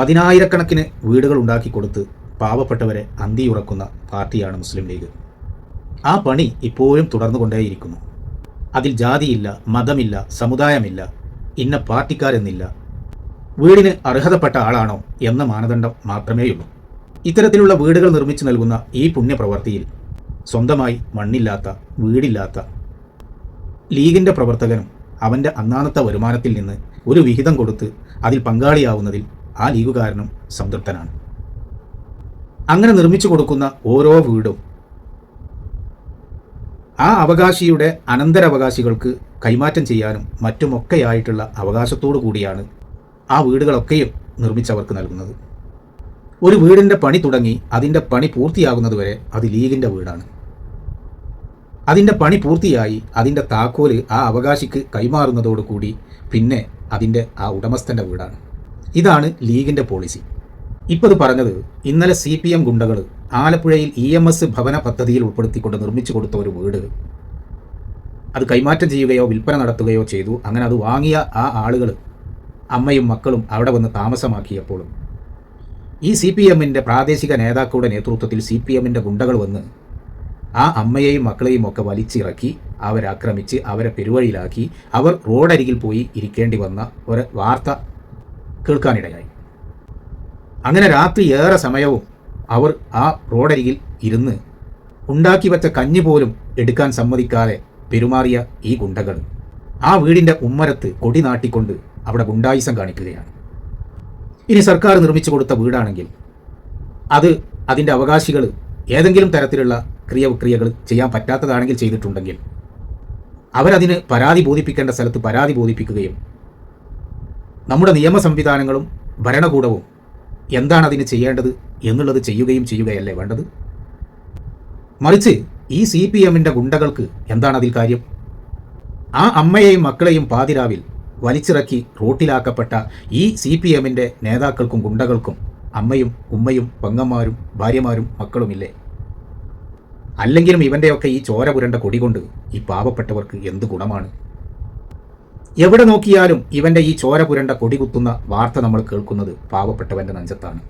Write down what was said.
പതിനായിരക്കണക്കിന് വീടുകൾ ഉണ്ടാക്കി കൊടുത്ത് പാവപ്പെട്ടവരെ അന്തിയുറക്കുന്ന പാർട്ടിയാണ് മുസ്ലിം ലീഗ്. ആ പണി ഇപ്പോഴും തുടർന്നുകൊണ്ടേയിരിക്കുന്നു. അതിൽ ജാതിയില്ല മതമില്ല സമുദായമില്ല ഇന്ന പാർട്ടിക്കാരെന്നില്ല. വീടിന് അർഹതപ്പെട്ട ആളാണോ എന്ന മാനദണ്ഡം മാത്രമേയുള്ളൂ. ഇത്തരത്തിലുള്ള വീടുകൾ നിർമ്മിച്ചു നൽകുന്ന ഈ പുണ്യപ്രവർത്തിയിൽ സ്വന്തമായി മണ്ണില്ലാത്ത വീടില്ലാത്ത ലീഗിന്റെ പ്രവർത്തകനും അവന്റെ അന്നാന്നത്തെ വരുമാനത്തിൽ നിന്ന് ഒരു വിഹിതം കൊടുത്ത് അതിൽ പങ്കാളിയാവുന്നതിൽ ആ ലീഗുകാരനും സംതൃപ്തനാണ്. അങ്ങനെ നിർമ്മിച്ചു കൊടുക്കുന്ന ഓരോ വീടും ആ അവകാശിയുടെ അനന്തരവകാശികൾക്ക് കൈമാറ്റം ചെയ്യാനും മറ്റുമൊക്കെയായിട്ടുള്ള അവകാശത്തോടു കൂടിയാണ് ആ വീടുകളൊക്കെയും നിർമ്മിച്ചവർക്ക് നൽകുന്നത്. ഒരു വീടിന്റെ പണി തുടങ്ങി അതിന്റെ പണി പൂർത്തിയാകുന്നതുവരെ അത് ലീഗിന്റെ വീടാണ്. അതിന്റെ പണി പൂർത്തിയായി അതിന്റെ താക്കോൽ ആ അവകാശിക്ക് കൈമാറുന്നതോടുകൂടി പിന്നെ അതിന്റെ ആ ഉടമസ്ഥന്റെ വീടാണ്. ഇതാണ് ലീഗിന്റെ പോളിസി. ഇപ്പത് പറഞ്ഞത് ഇന്നലെ സി പി എം ഗുണ്ടകൾ ആലപ്പുഴയിൽ ഇ എം എസ് ഭവന പദ്ധതിയിൽ ഉൾപ്പെടുത്തിക്കൊണ്ട് നിർമ്മിച്ചു കൊടുത്ത ഒരു വീട്. അത് കൈമാറ്റം ചെയ്യുകയോ വിൽപ്പന നടത്തുകയോ ചെയ്തു. അങ്ങനെ അത് വാങ്ങിയ ആ ആളുകൾ അമ്മയും മക്കളും അവിടെ വന്ന് താമസമാക്കിയപ്പോഴും ഈ സി പി എമ്മിന്റെ പ്രാദേശിക നേതാക്കളുടെ നേതൃത്വത്തിൽ സി പി എമ്മിന്റെ ഗുണ്ടകൾ വന്ന് ആ അമ്മയെയും മക്കളെയും ഒക്കെ വലിച്ചിറക്കി അവരാക്രമിച്ച് അവരെ പെരുവഴിയിലാക്കി. അവർ റോഡരികിൽ പോയി ഇരിക്കേണ്ടി വന്ന ഒരു വാർത്ത കേൾക്കാനിടയായി. അങ്ങനെ രാത്രി ഏറെ സമയവും അവർ ആ റോഡരികിൽ ഇരുന്ന് ഉണ്ടാക്കി വെച്ച കഞ്ഞി പോലും എടുക്കാൻ സമ്മതിക്കാതെ പെരുമാറിയ ഈ ഗുണ്ടകൾ ആ വീടിന്റെ ഉമ്മരത്ത് കൊടി നാട്ടിക്കൊണ്ട് അവിടെ ഗുണ്ടായുസം കാണിക്കുകയാണ്. ഇനി സർക്കാർ നിർമ്മിച്ചു കൊടുത്ത വീടാണെങ്കിൽ അത് അതിന്റെ അവകാശികൾ ഏതെങ്കിലും തരത്തിലുള്ള ക്രിയവിക്രിയകൾ ചെയ്യാൻ പറ്റാത്തതാണെങ്കിൽ ചെയ്തിട്ടുണ്ടെങ്കിൽ അവരതിന് പരാതി ബോധിപ്പിക്കേണ്ട സ്ഥലത്ത് പരാതി ബോധിപ്പിക്കുകയും നമ്മുടെ നിയമ സംവിധാനങ്ങളും ഭരണകൂടവും എന്താണ് അതിന് ചെയ്യേണ്ടത് എന്നുള്ളത് ചെയ്യുകയും ചെയ്യുകയല്ലേ വേണ്ടത്? മറിച്ച് ഈ സി പി എമ്മിന്റെ ഗുണ്ടകൾക്ക് എന്താണ് അതിൽ കാര്യം? ആ അമ്മയെയും മക്കളെയും പാതിരാവിൽ വലിച്ചിറക്കി റോട്ടിലാക്കപ്പെട്ട ഈ സി പി എമ്മിന്റെ നേതാക്കൾക്കും ഗുണ്ടകൾക്കും അമ്മയും ഉമ്മയും പെങ്ങന്മാരും ഭാര്യമാരും മക്കളുമില്ലേ? അല്ലെങ്കിലും ഇവന്റെയൊക്കെ ഈ ചോര പുരണ്ട കൊടി കൊണ്ട് ഈ പാവപ്പെട്ടവർക്ക് എന്ത് ഗുണമാണ്? എവിടെ നോക്കിയാലും ഇവന്റെ ഈ ചോര പുരണ്ട കൊടികുത്തുന്ന വാർത്ത നമ്മൾ കേൾക്കുന്നത് പാവപ്പെട്ടവന്റെ നെഞ്ചത്താണ്.